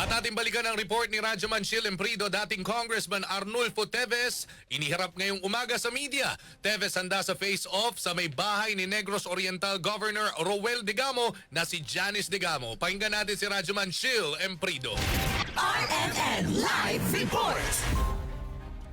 At ating balikan ang report ni Radyoman Shil Emprido, dating Congressman Arnulfo Teves, iniharap ngayong umaga sa media. Teves handa sa face-off sa may bahay ni Negros Oriental Governor Roel Digamo na si Janice Digamo. Pakinggan natin si Radyoman Shil Emprido. RNN Live Report!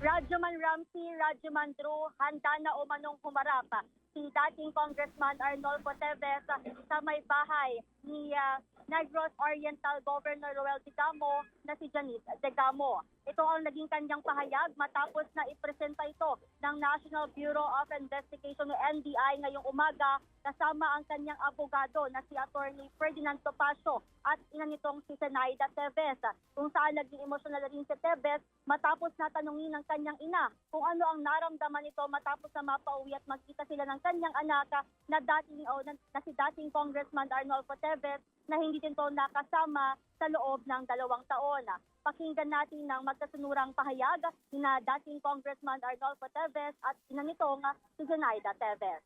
Radyoman Ramsey, Radyoman Drew, handa na umanong humarap si dating Congressman Arnolfo Teves sa may bahay ni ah, Negros Oriental Governor Roel Digamo na si Janice Digamo. Ito ang naging kanyang pahayag matapos na ipresenta ito ng National Bureau of Investigation o NBI ngayong umaga kasama ang kanyang abogado na si Attorney Ferdinand Topacio at ina nitong si Senaida Teves kung saan naging emosyonal rin si Teves matapos na tanungin ng kanyang ina kung ano ang naramdaman nito matapos na mapauwi at magkita sila ng kanyang anak na dating o na, na si dating Congressman Arnolfo Teves na hindi din to nakasama sa loob ng dalawang taon. Pakinggan natin ng magkasunurang pahayag ni na dating Congressman Arnolfo Teves at ina nitong si Zenaida Teves.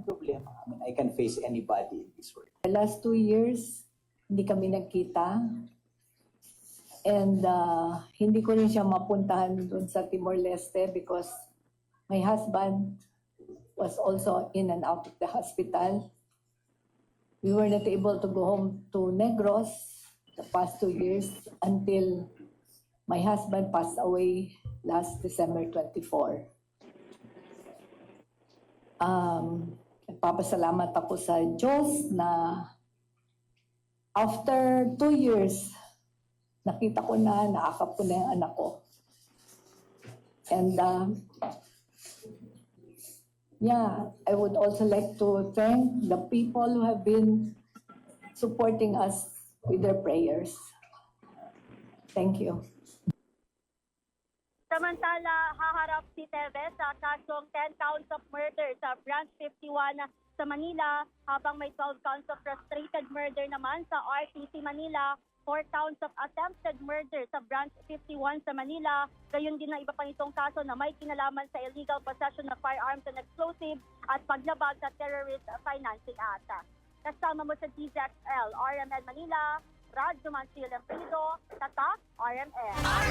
problema. I mean, I can face anybody in this world. The last two years, hindi kami nagkita. And uh, hindi ko rin siya mapuntahan doon sa Timor-Leste because my husband was also in and out of the hospital. We were not able to go home to Negros the past two years until my husband passed away last December 24. Um, nagpapasalamat ako sa Diyos na after two years, nakita ko na, naakap ko na yung anak ko. And uh, yeah, I would also like to thank the people who have been supporting us with their prayers. Thank you. Samantala, haharap si Teves sa kasong 10 counts of murder sa Branch 51 sa Manila habang may 12 counts of frustrated murder naman sa RTC Manila 4 counts of attempted murder sa Branch 51 sa Manila. Gayon din ang iba pa nitong kaso na may kinalaman sa illegal possession of firearms and explosives at paglabag sa terrorist financing act. Kasama mo sa DZXL, RMN Manila, Radyo Mansil Emprido, Tatak, RMN.